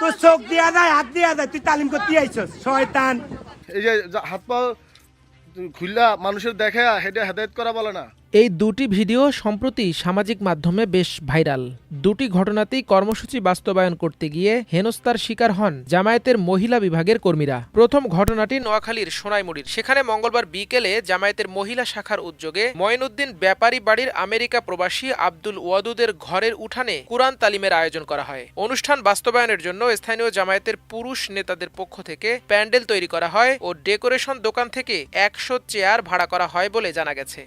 তোর চোখ দিয়া যায়, হাত দিয়া যায়, তুই তালিম করতে আইছস, শয়তান। এই যে হাত পা খুললা মানুষের দেখা হেডে হেদায়ত করা বলে না? এই দুটি ভিডিও সম্প্রতি সামাজিক মাধ্যমে বেশ ভাইরাল। দুটি ঘটনাতেই কর্মসূচি বাস্তবায়ন করতে গিয়ে হেনস্তার শিকার হন জামায়াতের মহিলা বিভাগের কর্মীরা। প্রথম ঘটনাটি নোয়াখালীর সোনাইমুড়ির। সেখানে মঙ্গলবার বিকেলে জামায়াতের মহিলা শাখার উদ্যোগে মঈনুদ্দিন ব্যাপারী বাড়ির আমেরিকা প্রবাসী আব্দুল ওয়াদুদের ঘরের উঠানে কুরআন তালিমের আয়োজন করা হয়। অনুষ্ঠান বাস্তবায়নের জন্য স্থানীয় জামায়াতের পুরুষ নেতাদের পক্ষ থেকে প্যান্ডেল তৈরি করা হয় ও ডেকোরেশন দোকান থেকে একশো চেয়ার ভাড়া করা হয় বলে জানা গেছে।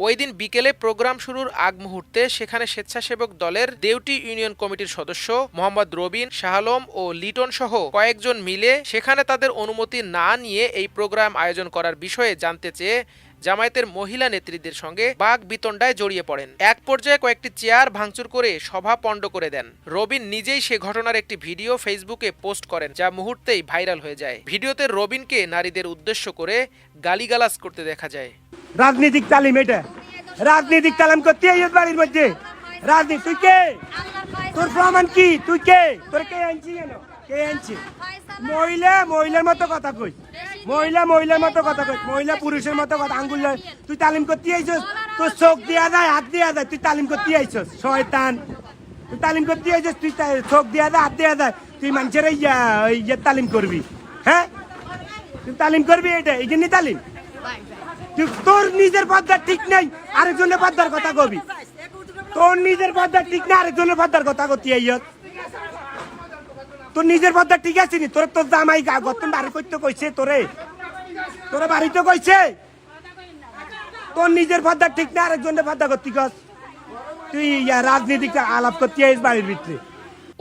ওই দিন বিকেলে প্রোগ্রাম শুরুর আগ মুহূর্তে সেখানে স্বেচ্ছাসেবক দলের দেউটি ইউনিয়ন কমিটির সদস্য মোহাম্মদ রবিন, শাহালম ও লিটন সহ কয়েকজন মিলে সেখানে তাদের অনুমতি না নিয়ে এই প্রোগ্রাম আয়োজন করার বিষয়ে জানতে চেয়ে জামায়াতের মহিলা নেত্রীদের সঙ্গে বাঘ বিতণ্ডায় জড়িয়ে পড়েন। এক পর্যায়ে কয়েকটি চেয়ার ভাঙচুর করে সভা পণ্ড করে দেন। রবিন নিজেই সে ঘটনার একটি ভিডিও ফেসবুকে পোস্ট করেন, যা মুহূর্তেই ভাইরাল হয়ে যায়। ভিডিওতে রবিনকে নারীদের উদ্দেশ্য করে গালিগালাজ করতে দেখা যায়। রাজনীতিক তালিম এটা। রাজনীতিক তালিম করতে বাড়ির মধ্যে। রাজনীতি, তুই কে? তোর প্রমাণ কি? তুই কে? তোর কে আনছি কেন কে আনছি? মহিলা, মহিলার মতো কথা কই। মহিলা, মহিলার মতো কথা কই। মহিলা, পুরুষের মতো কথা। আঙ্গুল। তুই তালিম করতে আইছস? তোর চোখ দিয়া যায়, হাত দিয়া যায়। তুই তালিম করতে আইছস? শয়তান। তুই তালিম করতে আইছস? তুই চোখ দিয়া যায়, হাত দিয়া যায়। তুই মানুষের ইয়া ইয়া তালিম করবি। হ্যাঁ? তুই তালিম করবি এটা? এই জন্যই তালিম? তোর নিজের পদ্মার ঠিক নাই, আরেকজনের পদ্মার কথা কবি। তোর নিজের পদ্মার ঠিক না আরেকজনের পদ্মার কথা কতি আইয়ত। তোর নিজের পদ্মা ঠিক আছে নি? তোর তোর জামাই গতন বাড়ি করতে কইছে তোরে। তোরে বাড়িতে কইছে। তোর নিজের পদ্মা ঠিক না আরেকজনের পদ্মা করতি কস তুই রাজনীতিক আলাপ করতে আইস বাড়ির ভিতরে।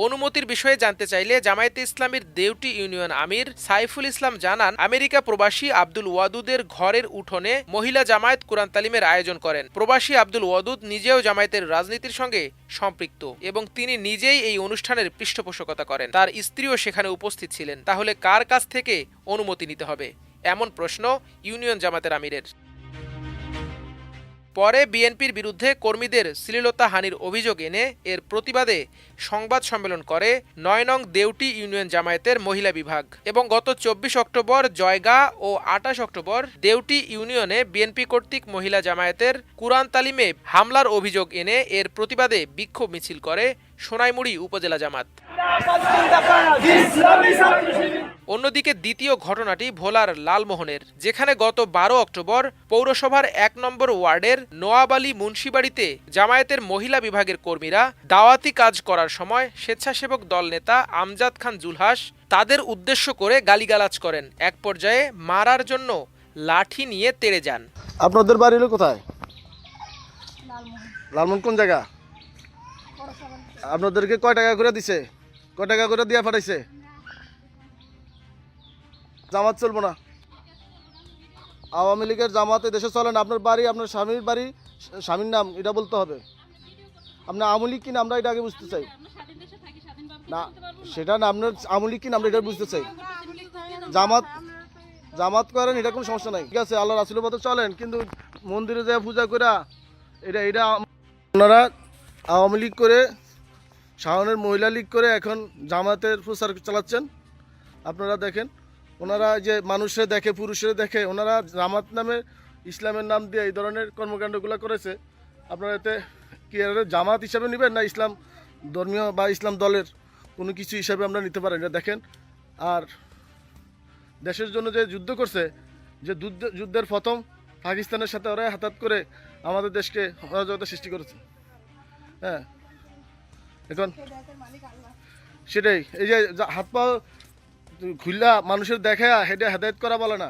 অনুমতির বিষয়ে জানতে চাইলে জামায়াতে ইসলামীর দেউটি ইউনিয়ন আমির সাইফুল ইসলাম জানান, আমেরিকা প্রবাসী আব্দুল ওয়াদুদের ঘরের উঠোনে মহিলা জামায়াত কোরআন তালিমের আয়োজন করেন। প্রবাসী আব্দুল ওয়াদুদ নিজেও জামায়াতের রাজনীতির সঙ্গে সম্পৃক্ত এবং তিনি নিজেই এই অনুষ্ঠানের পৃষ্ঠপোষকতা করেন। তার স্ত্রীও সেখানে উপস্থিত ছিলেন। তাহলে কার কাছ থেকে অনুমতি নিতে হবে? এমন প্রশ্ন ইউনিয়ন জামাতের আমিরের। পরে বিএনপির বিরুদ্ধে কর্মীদের শ্লীলতা হানির অভিযোগ এনে এর প্রতিবাদে সংবাদ সম্মেলন করে নয় নং দেউটি ইউনিয়ন জামায়াতের মহিলা বিভাগ এবং গত চব্বিশ অক্টোবর জয়গা ও আঠাশ অক্টোবর দেউটি ইউনিয়নে বিএনপি কর্তৃক মহিলা জামায়াতের কুরআন তালিমে হামলার অভিযোগ এনে এর প্রতিবাদে বিক্ষোভ মিছিল করে সোনাইমুড়ি উপজেলা জামাত। অন্যদিকে দ্বিতীয় ঘটনাটি ভোলার লালমোহনের যেখানে গত বারো অক্টোবর পৌরসভার এক নম্বর ওয়ার্ডের নোয়াব আলী মুন্সিবাড়িতে জামায়াতের মহিলা বিভাগের কর্মীরা দাওয়াতি কাজ করার সময় স্বেচ্ছাসেবক দল নেতা আমজাদ খান জুলহাস তাদের উদ্দেশ্য করে গালিগালাজ করেন। এক পর্যায়ে মারার জন্য লাঠি নিয়ে তেড়ে যান। আপনাদের বাড়ি হলো কোথায়? লালমন কোন জায়গা? আপনাদেরকে কয় টাকা করে দিছে? টাকা করে দিয়া পাঠাইছে? জামাত চলবো না। আওয়ামী লীগের জামাতে দেশে চলেন, আপনার বাড়ি, আপনার স্বামীর বাড়ি, স্বামীর নাম, এটা বলতে হবে। আপনার আওয়ামী লীগ কিনা আমরা এটা আগে বুঝতে চাই। না, সেটা না, আপনার আওয়ামী লীগ কিনা আমরা এটা বুঝতে চাই। জামাত জামাত করেন, এটা কোনো সমস্যা নাই। ঠিক আছে, আল্লাহ রাসুলের পথে চলেন, কিন্তু মন্দিরে যায় পূজা করা এটা এটা আপনারা আওয়ামী লীগ করে শাহনের মহিলা লীগ করে এখন জামাতের প্রচার চালাচ্ছেন। আপনারা দেখেন, ওনারা যে মানুষে দেখে পুরুষে দেখে, ওনারা জামাত নামে ইসলামের নাম দিয়ে এই ধরনের কর্মকাণ্ডগুলো করেছে। আপনারা এতে কি জামাত হিসাবে নেবেন না ইসলাম ধর্মীয় বা ইসলাম দলের কোনো কিছু হিসাবে আমরা নিতে পারেন এটা দেখেন, আর দেশের জন্য যে যুদ্ধ করছে, যে যুদ্ধ, যুদ্ধের প্রথম পাকিস্তানের সাথে ওরা হাতাত করে আমাদের দেশকে অরাজকতা সৃষ্টি করেছে। হ্যাঁ সেটাই, এই যে হাত পা খুললা মানুষের দেখে হেঁটে হেদায়ত করা বলে না।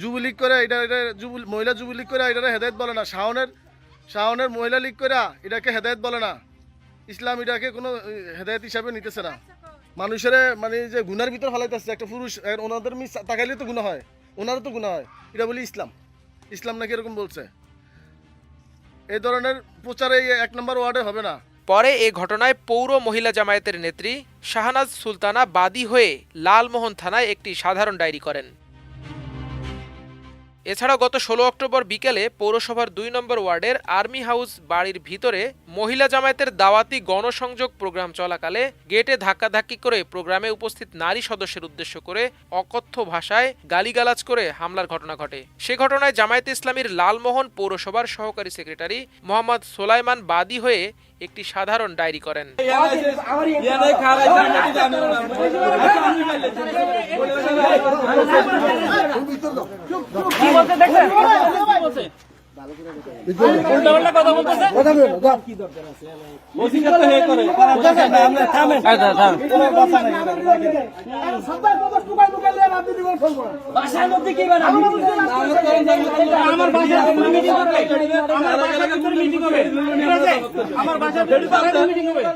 যুবলীগ করে এটা এটা যুব মহিলা যুবলীগ করে এটা হেদায়ত বলে না। শাওনের শাওনের মহিলা লীগ করে এটাকে হেদায়ত বলে না। ইসলাম এটাকে কোনো হেদায়ত হিসাবে নিতেছে না। মানুষের মানে যে গুনার ভিতর ফেলাইতেছে, একটা পুরুষ ওনাদের মিস তাকাইলে তো গুণা হয়। ওনারও তো গুণা হয়। এটা বলি ইসলাম। ইসলাম নাকি এরকম বলছে। এই ধরনের প্রচারে এক নম্বর ওয়ার্ডে হবে না। পরে এ ঘটনায় পৌর মহিলা জামায়াতের নেত্রী শাহনাজ সুলতানা বাদী হয়ে লালমোহন থানায় একটি সাধারণ ডায়েরি করেন। এছাড়াও গত ষোলো অক্টোবর বিকেলে পৌরসভার দুই নম্বর ওয়ার্ডের আর্মি হাউস বাড়ির ভিতরে মহিলা জামায়াতের দাওয়াতি গণসংযোগ প্রোগ্রাম চলাকালে গেটে ধাক্কাধাক্কি করে প্রোগ্রামে উপস্থিত নারী সদস্যের উদ্দেশ্য করে অকথ্য ভাষায় গালিগালাজ করে হামলার ঘটনা ঘটে সে ঘটনায় জামায়াতে ইসলামীর লালমোহন পৌরসভার সহকারী সেক্রেটারি মোহাম্মদ সোলাইমান বাদী হয়ে একটি সাধারণ ডায়েরি করেন আমার হবে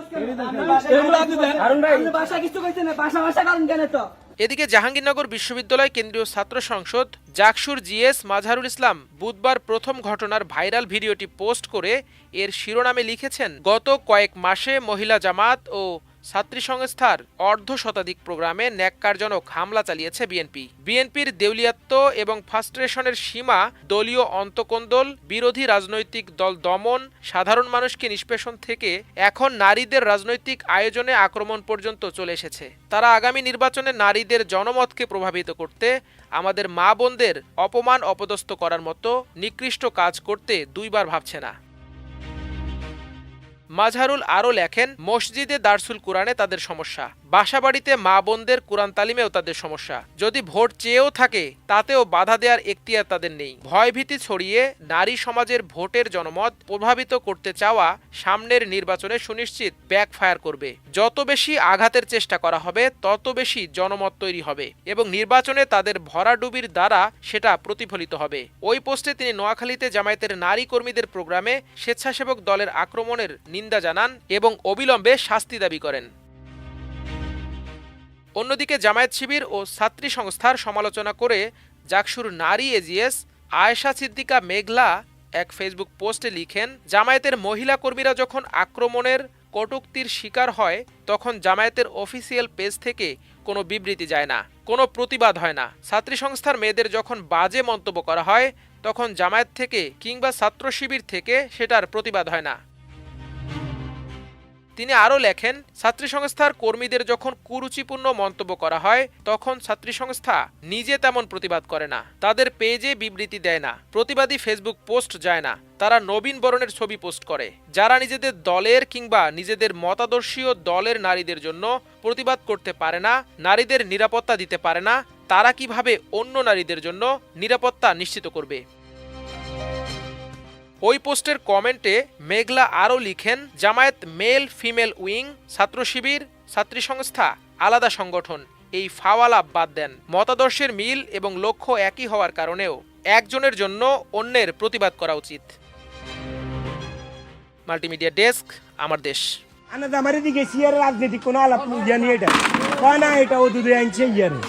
হারুন ভাই। বাসা কিছু কইতে না বাসা বাসা কারণ কেন তো? এদিকে জাহাঙ্গীরনগর বিশ্ববিদ্যালয় কেন্দ্রীয় ছাত্র সংসদ জাকসুর জিএস মাঝারুল ইসলাম বুধবার প্রথম ঘটনার ভাইরাল ভিডিওটি পোস্ট করে এর শিরোনামে লিখেছেন, গত কয়েক মাসে মহিলা জামাত ও ছাত্রী সংস্থার অর্ধ শতাধিক প্রোগ্রামে ন্যাক্কারজনক হামলা চালিয়েছে বিএনপি। বিএনপির দেউলিয়াত্ব এবং ফাস্ট্রেশনের সীমা, দলীয় অন্তকোন্দল, বিরোধী রাজনৈতিক দল দমন, সাধারণ মানুষকে নিষ্পেষণ থেকে এখন নারীদের রাজনৈতিক আয়োজনে আক্রমণ পর্যন্ত চলে এসেছে। তারা আগামী নির্বাচনে নারীদের জনমতকে প্রভাবিত করতে আমাদের মা বোনদের অপমান অপদস্থ করার মতো নিকৃষ্ট কাজ করতে দুইবার ভাবছে না। মাজহারুল আরও লেখেন, মসজিদে দারসুল কোরআনে তাদের সমস্যা। বাসাবাড়িতে মা বোনদের কোরআন তালিমেও তাদের সমস্যা। যদি ভোট চেয়েও থাকে, তাতেও বাধা দেওয়ার এখতিয়ার তাদের নেই। ভয়ভীতি ছড়িয়ে নারী সমাজের ভোটের জনমত প্রভাবিত করতে চাওয়া সামনের নির্বাচনে সুনিশ্চিত ব্যাকফায়ার করবে। যত বেশি আঘাতের চেষ্টা করা হবে, তত বেশি জনমত তৈরি হবে এবং নির্বাচনে তাদের ভরাডুবির দ্বারা সেটা প্রতিফলিত হবে। ওই পোস্টে তিনি নোয়াখালীতে জামায়াতের নারী কর্মীদের প্রোগ্রামে স্বেচ্ছাসেবক দলের আক্রমণের নিন্দা জানান এবং অবিলম্বে শাস্তি দাবি করেন। অন্যদিকে জামায়াত শিবির ও ছাত্রী সংস্থার সমালোচনা করে জাকসুর নারী এজিএস আয়েশা সিদ্দিকা মেঘলা এক ফেসবুক পোস্টে লিখেন, জামায়াতের মহিলা কর্মীরা যখন আক্রমণের কটুক্তির শিকার হয়, তখন জামায়াতের অফিসিয়াল পেজ থেকে কোনো বিবৃতি যায় না, কোনো প্রতিবাদ হয় না। ছাত্রী সংস্থার মেয়েদের যখন বাজে মন্তব্য করা হয়, তখন জামায়াত থেকে কিংবা ছাত্র শিবির থেকে সেটার প্রতিবাদ হয় না। তিনি আরও লেখেন ছাত্রী সংস্থার কর্মীদের যখন কুরুচিপূর্ণ মন্তব্য করা হয়, তখন ছাত্রী সংস্থা নিজে তেমন প্রতিবাদ করে না। তাদের পেজে বিবৃতি দেয় না, প্রতিবাদী ফেসবুক পোস্ট যায় না, তারা নবীন বরণের ছবি পোস্ট করে। যারা নিজেদের দলের কিংবা নিজেদের মতাদর্শীয় দলের নারীদের জন্য প্রতিবাদ করতে পারে না, নারীদের নিরাপত্তা দিতে পারে না, তারা কীভাবে অন্য নারীদের জন্য নিরাপত্তা নিশ্চিত করবে? ওই পোস্টের কমেন্টে মেঘলা আরও লিখেন, জামায়াত মেল, ফিমেল উইং, ছাত্র শিবির, ছাত্রী সংস্থা, আলাদা সংগঠন, এই ফাওয়ালাপ বাদ দেন। মতাদর্শের মিল এবং লক্ষ্য একই হওয়ার কারণেও একজনের জন্য অন্যের প্রতিবাদ করা উচিত। মাল্টিমিডিয়া ডেস্ক, আমার দেশ। আনাদ আমার দিকে সিয়ার রাজনীতি কোনো আলাপ জানি এটা কয় না, এটা ও দুধে আনছে ইয়ারে।